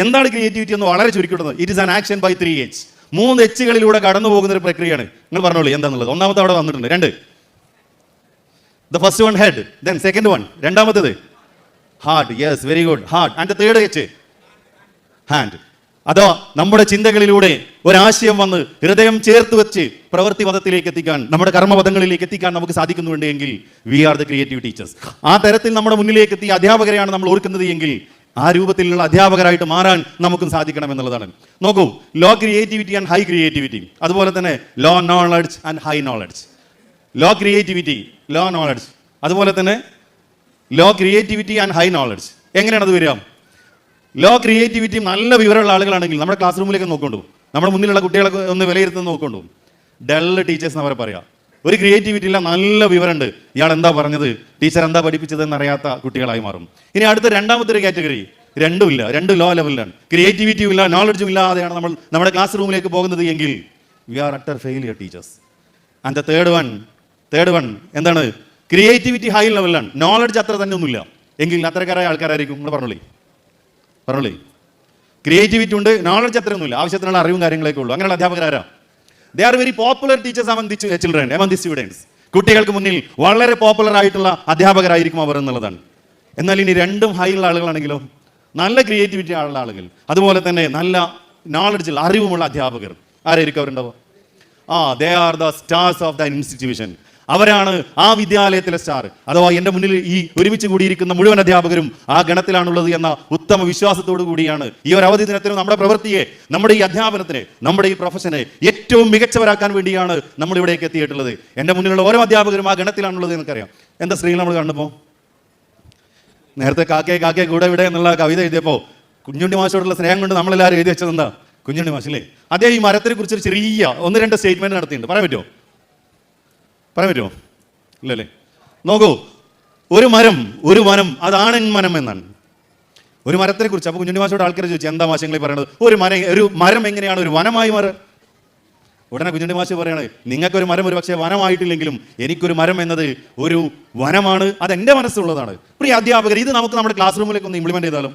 എന്താണ് ക്രിയേറ്റിവിറ്റി എന്ന് വളരെ ചുരുക്കിടുന്നത് it is an action by three H മൂന്ന് എച്ചുകളിലൂടെ കടന്നു പോകുന്ന ഒരു പ്രക്രിയയാണ്. നിങ്ങൾ പറഞ്ഞോളൂ എന്താണെന്നുള്ളത് ഒന്നാമത്തെ അവിടെ വന്നിട്ടുണ്ട്. രണ്ട്. The first one head then second one രണ്ടാമത്തേത് heart yes very good heart and third H hand അതോ നമ്മുടെ ചിന്തകളിലൂടെ ഒരാശയം വന്ന് ഹൃദയം ചേർത്ത് വെച്ച് പ്രവൃത്തി പദത്തിലേക്ക് എത്തിക്കാൻ നമ്മുടെ കർമ്മപദങ്ങളിലേക്ക് എത്തിക്കാൻ നമുക്ക് സാധിക്കുന്നുണ്ട് എങ്കിൽ we are the creative teachers ആ തരത്തിൽ നമ്മുടെ മുന്നിലേക്ക് എത്തിയ അധ്യാപകരെയാണ് നമ്മൾ ഓർക്കുന്നത് എങ്കിൽ ആ രൂപത്തിലുള്ള അധ്യാപകരായിട്ട് മാറാൻ നമുക്കും സാധിക്കണം എന്നുള്ളതാണ്. നോക്കൂ low creativity and high creativity അതുപോലെ തന്നെ low knowledge and high knowledge low creativity low knowledge അതുപോലെ തന്നെ low creativity and high knowledge എങ്ങനെയാണ് അത് വരിക? ലോ ക്രിയേറ്റിവിറ്റി നല്ല വിവരമുള്ള ആളുകളാണെങ്കിൽ നമ്മുടെ ക്ലാസ് റൂമിലേക്ക് നോക്കൊണ്ടു നമ്മുടെ മുന്നിലുള്ള കുട്ടികളെ ഒന്ന് വിലയിരുത്തുന്ന നോക്കൊണ്ടു ഡൾ ടീച്ചേഴ്സ് എന്ന് അവരെ പറയാം. ഒരു ക്രിയേറ്റിവിറ്റി ഇല്ല നല്ല വിവരമുണ്ട്. ഇയാൾ എന്താ പറഞ്ഞത്? ടീച്ചർ എന്താ പഠിപ്പിച്ചതെന്ന് അറിയാത്ത കുട്ടികളായി മാറും. ഇനി അടുത്ത രണ്ടാമത്തെ ഒരു കാറ്റഗറി രണ്ടുമില്ല രണ്ട് ലോ ലെവലിലാണ് ക്രിയേറ്റിവിറ്റിയും ഇല്ല നോളജും ഇല്ലാതെയാണ് നമ്മൾ നമ്മുടെ ക്ലാസ് റൂമിലേക്ക് പോകുന്നത് എങ്കിൽ we are utter failure teachers and the third one third one എന്താണ്? ക്രിയേറ്റിവിറ്റി ഹൈ ലെവലിലാണ് നോളജ് അത്ര തന്നെ ഒന്നുമില്ല. എങ്കിൽ അത്രക്കാരായ ആൾക്കാരായിരിക്കും. നിങ്ങൾ പറഞ്ഞോളി. പറഞ്ഞോളി. ക്രിയേറ്റിവിറ്റി ഉണ്ട് നോളജ് അത്രയൊന്നുമില്ല ആവശ്യത്തിനുള്ള അറിവും കാര്യങ്ങളൊക്കെ ഉള്ളൂ. അങ്ങനെയുള്ള അധ്യാപകരാരാ? They are very popular teachers among the children among the students കുട്ടികൾക്ക് മുന്നിൽ വളരെ പോപ്പുലർ ആയിട്ടുള്ള അധ്യാപകരായിരിക്കും അവർ എന്നുള്ളതാണ്. എന്നാൽ ഇനി രണ്ടും ഹൈ ഉള്ള ആളുകളാണെങ്കിലോ നല്ല ക്രിയേറ്റിവിറ്റി ഉള്ള ആളുകൾ അതുപോലെ തന്നെ നല്ല നോളജിൽ അറിവുമുള്ള അധ്യാപകർ. ആരായിരിക്കും അവരുണ്ടാവുക? ആ they are the stars of the institution അവരാണ് ആ വിദ്യാലയത്തിലെ സ്റ്റാർ അഥവാ എന്റെ മുന്നിൽ ഈ ഒരുമിച്ച് കൂടിയിരിക്കുന്ന മുഴുവൻ അധ്യാപകരും ആ ഗണത്തിലാണുള്ളത് എന്ന ഉത്തമ വിശ്വാസത്തോടു കൂടിയാണ് ഈ ഒരു അവധി ദിനത്തിന് നമ്മുടെ പ്രവൃത്തിയെ നമ്മുടെ ഈ അധ്യാപനത്തിനെ നമ്മുടെ ഈ പ്രൊഫഷനെ ഏറ്റവും മികച്ചവരാക്കാൻ വേണ്ടിയാണ് നമ്മൾ ഇവിടേക്ക് എത്തിയിട്ടുള്ളത്. എന്റെ മുന്നിലുള്ള ഓരോ അധ്യാപകരും ആ ഗണത്തിലാണുള്ളത് എനിക്കറിയാം എന്താ സ്ത്രീകൾ നമ്മൾ കണ്ടപ്പോൾ നേരത്തെ കാക്കേ കാക്കേ കൂടെ ഇവിടെ എന്നുള്ള കവിത എഴുതിയപ്പോൾ കുഞ്ഞുണ്ണി മാഷോടുള്ള സ്നേഹം കൊണ്ട് നമ്മളെല്ലാവരും എഴുതി വെച്ചത് എന്താ കുഞ്ഞുണ്ണി മാഷല്ലേ അദ്ദേഹം ഈ മരത്തിനെ കുറിച്ച് ചെറിയ ഒന്ന് രണ്ട് സ്റ്റേറ്റ്മെന്റ് നടത്തിയിട്ടുണ്ട്. പറയാൻ പറ്റുമോ? പറയാൻ പറ്റുമോ? ഇല്ലല്ലേ? നോക്കൂ ഒരു മരം ഒരു വനം അതാണ് മനം എന്നാണ്. ഒരു മരത്തിനെ കുറിച്ച് അപ്പോൾ കുഞ്ഞുണ്ണി മാഷോട് ആൾക്കാർ ചോദിച്ചു എന്താ മാഷങ്ങളെ പറയണത്? ഒരു മരം ഒരു മരം എങ്ങനെയാണ് ഒരു വനമായി മാറുക ഉടനെ കുഞ്ഞുണ്ണി മാഷ് നിങ്ങൾക്ക് നിങ്ങൾക്കൊരു മരം ഒരു പക്ഷേ വനമായിട്ടില്ലെങ്കിലും എനിക്കൊരു മരം എന്നത് ഒരു വനമാണ് അത് എന്റെ മനസ്സുള്ളതാണ് പ്രിയ അധ്യാപകർ ഇത് നമുക്ക് നമ്മുടെ ക്ലാസ് റൂമിലേക്ക് ഒന്ന് ഇംപ്ലിമെന്റ് ചെയ്താലും?